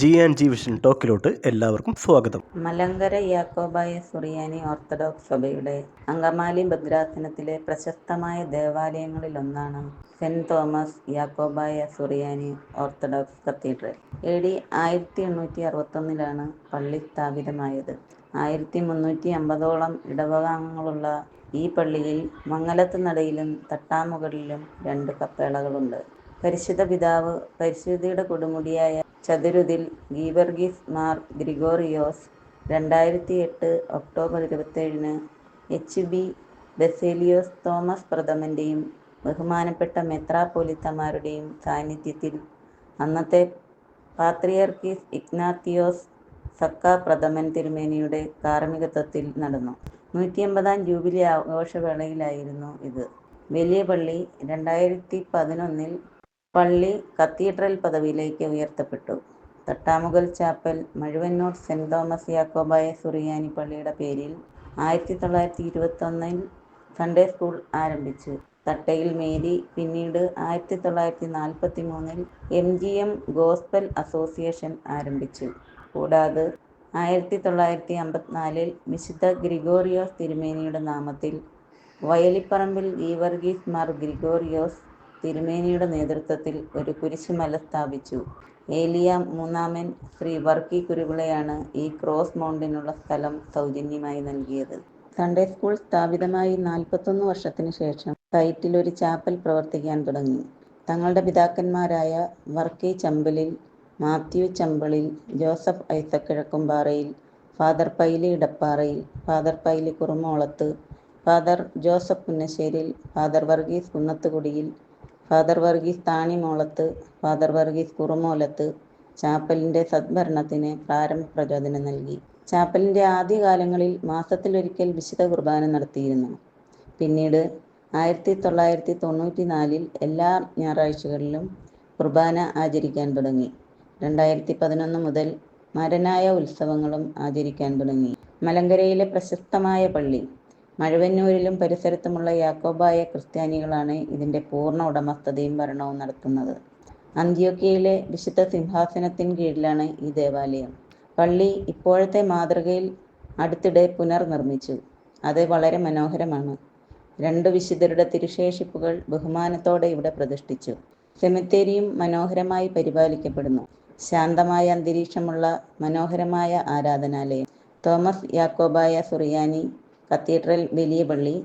G and G vision ടോക്കിലോട്ട് എല്ലാവർക്കും സ്വാഗതം. മലങ്കര യാക്കോബായ സുറിയാനി ഓർത്തഡോക്സ് സഭയുടെ അങ്കമാലി ഭദ്രാസനത്തിലെ പ്രശസ്തമായ ദേവാലയങ്ങളിൽ ഒന്നാണ് saint Thomas Yacobaya Suriyani orthodox cathedral. A D ആയിരത്തി എണ്ണൂറ്റി അറുപത്തൊന്നിലാണ് പള്ളി സ്ഥാപിതമായത്. ആയിരത്തി മുന്നൂറ്റി അമ്പതോളം ഇടവകാംഗങ്ങളുള്ള ഈ പള്ളിയിൽ മംഗലത്ത് നടയിലും തട്ടാമുകളിലും രണ്ട് കപ്പേളകളുണ്ട്. പരിശുദ്ധ പിതാവ് പരിശുദ്ധിയുടെ കൊടുമുടിയായ ചതുരുതിൽ ഗീവർഗീസ് മാർ ഗ്രിഗോറിയോസ് രണ്ടായിരത്തി എട്ട് ഒക്ടോബർ ഇരുപത്തേഴിന് എച്ച് ബി ബെസേലിയോസ് തോമസ് പ്രഥമന്റെയും ബഹുമാനപ്പെട്ട മെത്രാപ്പൊലിത്തമാരുടെയും സാന്നിധ്യത്തിൽ അന്നത്തെ പാത്രിയർക്കീസ് ഇഗ്നാത്തിയോസ് സക്ക പ്രഥമൻ തിരുമേനിയുടെ കാർമ്മികത്വത്തിൽ നടന്നു. നൂറ്റി അമ്പതാം ജൂബിലി ആഘോഷവേളയിലായിരുന്നു ഇത്. വലിയ പള്ളി രണ്ടായിരത്തി പതിനൊന്നിൽ പള്ളി കത്തീഡ്രൽ പദവിയിലേക്ക് ഉയർത്തപ്പെട്ടു. Thattamukal chapel Mazhuvannoor saint Thomas Yacobaya Suriyani പള്ളിയുടെ പേരിൽ ആയിരത്തി തൊള്ളായിരത്തി ഇരുപത്തൊന്നിൽ സൺഡേ സ്കൂൾ ആരംഭിച്ചു. തട്ടയിൽ മേരി പിന്നീട് ആയിരത്തി തൊള്ളായിരത്തി നാൽപ്പത്തി മൂന്നിൽ M G M gospel association ആരംഭിച്ചു. കൂടാതെ ആയിരത്തി തൊള്ളായിരത്തി അമ്പത്തിനാലിൽ വിശുദ്ധ ഗ്രിഗോറിയോസ് തിരുമേനിയുടെ നാമത്തിൽ വയലിപ്പറമ്പിൽ ഗീവർഗീസ് മാർ ഗ്രിഗോറിയോസ് തിരുമേനിയുടെ നേതൃത്വത്തിൽ ഒരു കുരിശുമല സ്ഥാപിച്ചു. ഏലിയ മൂന്നാമൻ ശ്രീ വർക്കി കുരുവിളയാണ് ഈ ക്രോസ് മൗണ്ടിനുള്ള സ്ഥലം സൗജന്യമായി നൽകിയത്. സൺഡേ സ്കൂൾ സ്ഥാപിതമായി നാൽപ്പത്തൊന്ന് വർഷത്തിനു ശേഷം സൈറ്റിൽ ഒരു ചാപ്പൽ പ്രവർത്തിക്കാൻ തുടങ്ങി. തങ്ങളുടെ പിതാക്കന്മാരായ Varkey Champalil Mathew Champalil Joseph Isaac Kizhakkumparayil father Paily Edapparayil father Paily Kurumolath father Joseph Punnasseril father Varghese Kunnathukudiyil father Varghese Thanimolath father Varghese Kurumolath ചാപ്പലിന്റെ സദ്ഭരണത്തിന് പ്രാരംഭ പ്രചോദനം നൽകി. ചാപ്പലിന്റെ ആദ്യകാലങ്ങളിൽ മാസത്തിലൊരിക്കൽ വിശുദ്ധ കുർബാന നടത്തിയിരുന്നു. പിന്നീട് ആയിരത്തി തൊള്ളായിരത്തി തൊണ്ണൂറ്റി നാലിൽ എല്ലാ ഞായറാഴ്ചകളിലും കുർബാന ആചരിക്കാൻ തുടങ്ങി. രണ്ടായിരത്തി പതിനൊന്ന് മുതൽ മരനായ ഉത്സവങ്ങളും ആചരിക്കാൻ തുടങ്ങി. മലങ്കരയിലെ പ്രശസ്തമായ പള്ളി മഴവന്നൂരിലും പരിസരത്തുമുള്ള യാക്കോബായ ക്രിസ്ത്യാനികളാണ് ഇതിന്റെ പൂർണ ഉടമസ്ഥതയും ഭരണവും നടത്തുന്നത്. അന്ത്യോക്കിയയിലെ വിശുദ്ധ സിംഹാസനത്തിന് കീഴിലാണ് ഈ ദേവാലയം. പള്ളി ഇപ്പോഴത്തെ മാതൃകയിൽ അടുത്തിടെ പുനർനിർമ്മിച്ചു. അത് വളരെ മനോഹരമാണ്. രണ്ട് വിശുദ്ധരുടെ തിരുശേഷിപ്പുകൾ ബഹുമാനത്തോടെ ഇവിടെ പ്രതിഷ്ഠിച്ചു. സെമിത്തേരിയും മനോഹരമായി പരിപാലിക്കപ്പെടുന്നു. ശാന്തമായ അന്തരീക്ഷമുള്ള മനോഹരമായ ആരാധനാലയം. തോമസ് യാക്കോബായ സുറിയാനി കത്തീഡ്രൽ വലിയ പള്ളി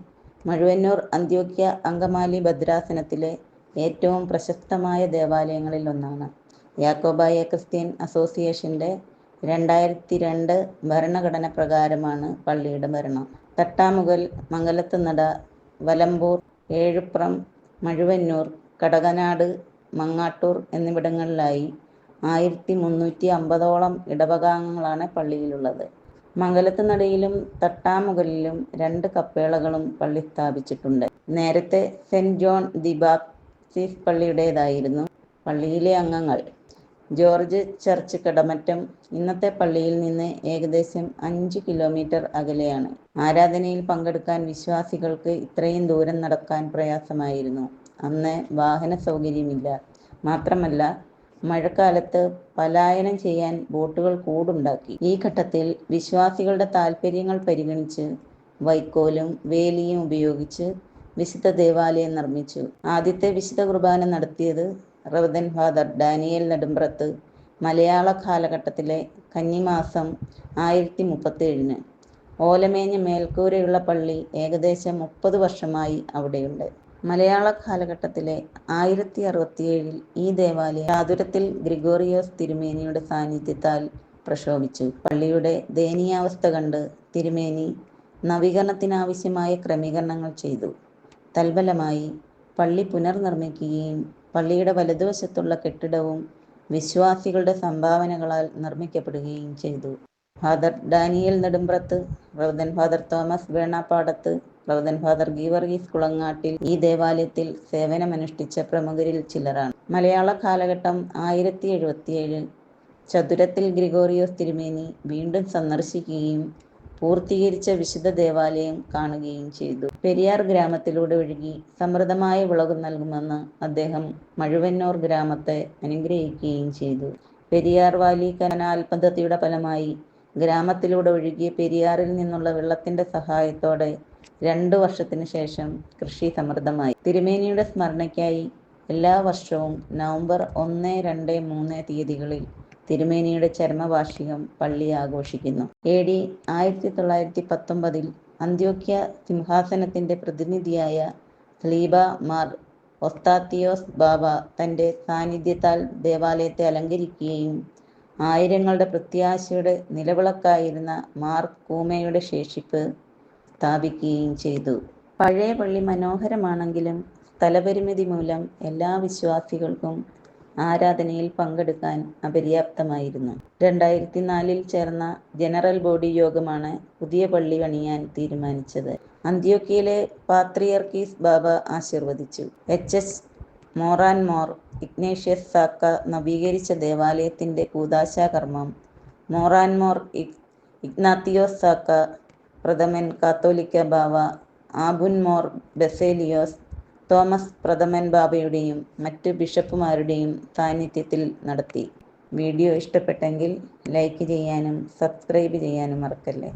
മഴുവന്നൂർ അന്ത്യോക്യ അങ്കമാലി ഭദ്രാസനത്തിലെ ഏറ്റവും പ്രശസ്തമായ ദേവാലയങ്ങളിൽ ഒന്നാണ്. യാക്കോബായ ക്രിസ്ത്യൻ അസോസിയേഷന്റെ രണ്ടായിരത്തി രണ്ട് ഭരണഘടന പ്രകാരമാണ് പള്ളിയുടെ ഭരണം. തട്ടാമുകൽ മംഗലത്ത് നട വലമ്പൂർ ഏഴുപ്രം മഴുവന്നൂർ കടകനാട് മങ്ങാട്ടൂർ എന്നിവിടങ്ങളിലായി ആയിരത്തി മുന്നൂറ്റി അമ്പതോളം ഇടവകാംഗങ്ങളാണ് പള്ളിയിലുള്ളത്. മംഗലത്ത് നടയിലും തട്ടാമുകളിലും രണ്ട് കപ്പേളകളും പള്ളി സ്ഥാപിച്ചിട്ടുണ്ട്. നേരത്തെ സെന്റ് ജോൺ ദി ബാപ്റ്റിസ്റ്റ് പള്ളിയുടേതായിരുന്നു പള്ളിയിലെ അംഗങ്ങൾ. ജോർജ് ചർച്ച് കടമറ്റം ഇന്നത്തെ പള്ളിയിൽ നിന്ന് ഏകദേശം അഞ്ച് കിലോമീറ്റർ അകലെയാണ്. ആരാധനയിൽ പങ്കെടുക്കാൻ വിശ്വാസികൾക്ക് ഇത്രയും ദൂരം നടക്കാൻ പ്രയാസമായിരുന്നു. അന്ന് വാഹന സൗകര്യമില്ല. മാത്രമല്ല മഴക്കാലത്ത് പലായനം ചെയ്യാൻ ബോട്ടുകൾ കൂടുണ്ടാക്കി. ഈ ഘട്ടത്തിൽ വിശ്വാസികളുടെ താൽപ്പര്യങ്ങൾ പരിഗണിച്ച് വൈക്കോലും വേലിയും ഉപയോഗിച്ച് വിശുദ്ധ ദേവാലയം നിർമ്മിച്ചു. ആദ്യത്തെ വിശുദ്ധ കുർബാന നടത്തിയത് റവദൻ ഫാദർ ഡാനിയൽ നെടുമ്പ്രത്ത് മലയാള കാലഘട്ടത്തിലെ കന്നിമാസം ആയിരത്തി മുപ്പത്തേഴിന് ഓലമേഞ്ഞ മേൽക്കൂരയുള്ള പള്ളി ഏകദേശം മുപ്പത് വർഷമായി അവിടെയുണ്ട്. മലയാള കാലഘട്ടത്തിലെ ആയിരത്തി അറുപത്തിയേഴിൽ ഈ ദേവാലയം ചാതുരത്തിൽ ഗ്രിഗോറിയോസ് തിരുമേനിയുടെ സാന്നിധ്യത്താൽ പ്രക്ഷോഭിച്ചു പള്ളിയുടെ ദയനീയാവസ്ഥ കണ്ട് തിരുമേനി നവീകരണത്തിനാവശ്യമായ ക്രമീകരണങ്ങൾ ചെയ്തു. തൽഫലമായി പള്ളി പുനർനിർമ്മിക്കുകയും പള്ളിയുടെ വലതുവശത്തുള്ള കെട്ടിടവും വിശ്വാസികളുടെ സംഭാവനകളാൽ നിർമ്മിക്കപ്പെടുകയും ചെയ്തു. ഫാദർ ഡാനിയൽ നെടുമ്പ്രത്ത് റവദൻ father Thomas Venappadath റവദൻ father Geevarghese Kulangattil ഈ ദേവാലയത്തിൽ സേവനമനുഷ്ഠിച്ച പ്രമുഖരിൽ ചിലരാണ്. മലയാള കാലഘട്ടം ആയിരത്തി എഴുപത്തിയേഴിൽ ചതുരത്തിൽ ഗ്രിഗോറിയോസ് തിരുമേനി വീണ്ടും സന്ദർശിക്കുകയും പൂർത്തീകരിച്ച വിശുദ്ധ ദേവാലയം കാണുകയും ചെയ്തു. പെരിയാർ ഗ്രാമത്തിലൂടെ ഒഴുകി സമൃദ്ധമായ വിളവ് നൽകുമെന്ന് അദ്ദേഹം മഴുവന്നൂർ ഗ്രാമത്തെ അനുഗ്രഹിക്കുകയും ചെയ്തു. പെരിയാർ വാലി കനാൽ പദ്ധതിയുടെ ഫലമായി ഗ്രാമത്തിലൂടെ ഒഴുകിയ പെരിയാറിൽ നിന്നുള്ള വെള്ളത്തിന്റെ സഹായത്തോടെ രണ്ടു വർഷത്തിനു ശേഷം കൃഷി സമൃദ്ധമായി. തിരുമേനിയുടെ സ്മരണയ്ക്കായി എല്ലാ വർഷവും നവംബർ ഒന്ന് രണ്ട് മൂന്ന് തീയതികളിൽ തിരുമേനിയുടെ ചരമവാർഷികം പള്ളി ആഘോഷിക്കുന്നു. എ ഡി ആയിരത്തി തൊള്ളായിരത്തി പത്തൊമ്പതിൽ അന്ത്യോക്യ സിംഹാസനത്തിന്റെ പ്രതിനിധിയായ സ്ലീബ മാർ ഒസ്താത്തിയോസ് ബാബ തന്റെ സാന്നിധ്യത്താൽ ദേവാലയത്തെ അലങ്കരിക്കുകയും ആയിരങ്ങളുടെ പ്രത്യാശയുടെ നിലവിളക്കായിരുന്ന മാർ കൂമയുടെ ശേഷിപ്പ് സ്ഥാപിക്കുകയും ചെയ്തു. പഴയ പള്ളി മനോഹരമാണെങ്കിലും സ്ഥലപരിമിതി മൂലം എല്ലാ വിശ്വാസികൾക്കും ആരാധനയിൽ പങ്കെടുക്കാൻ അപര്യാപ്തമായിരുന്നു. രണ്ടായിരത്തി നാലിൽ ചേർന്ന ജനറൽ ബോഡി യോഗമാണ് പുതിയ പള്ളി പണിയാൻ തീരുമാനിച്ചത്. അന്ത്യോക്കിയിലെ പാത്രിയർക്കീസ് ബാബ ആശീർവദിച്ചു. H. S. Moran Mor Ignatius Zakka നവീകരിച്ച ദേവാലയത്തിന്റെ കൂതാശാകർമ്മം മോറാൻ മോർ ഇഗ്നാത്തിയോസ് സാക്ക പ്രഥമൻ കാത്തോലിക്ക ബാവ ആബുൻമോർ ബെസേലിയോസ് തോമസ് പ്രഥമൻ ബാബയുടെയും മറ്റ് ബിഷപ്പുമാരുടെയും സാന്നിധ്യത്തിൽ നടത്തി. വീഡിയോ ഇഷ്ടപ്പെട്ടെങ്കിൽ ലൈക്ക് ചെയ്യാനും സബ്സ്ക്രൈബ് ചെയ്യാനും മറക്കല്ലേ?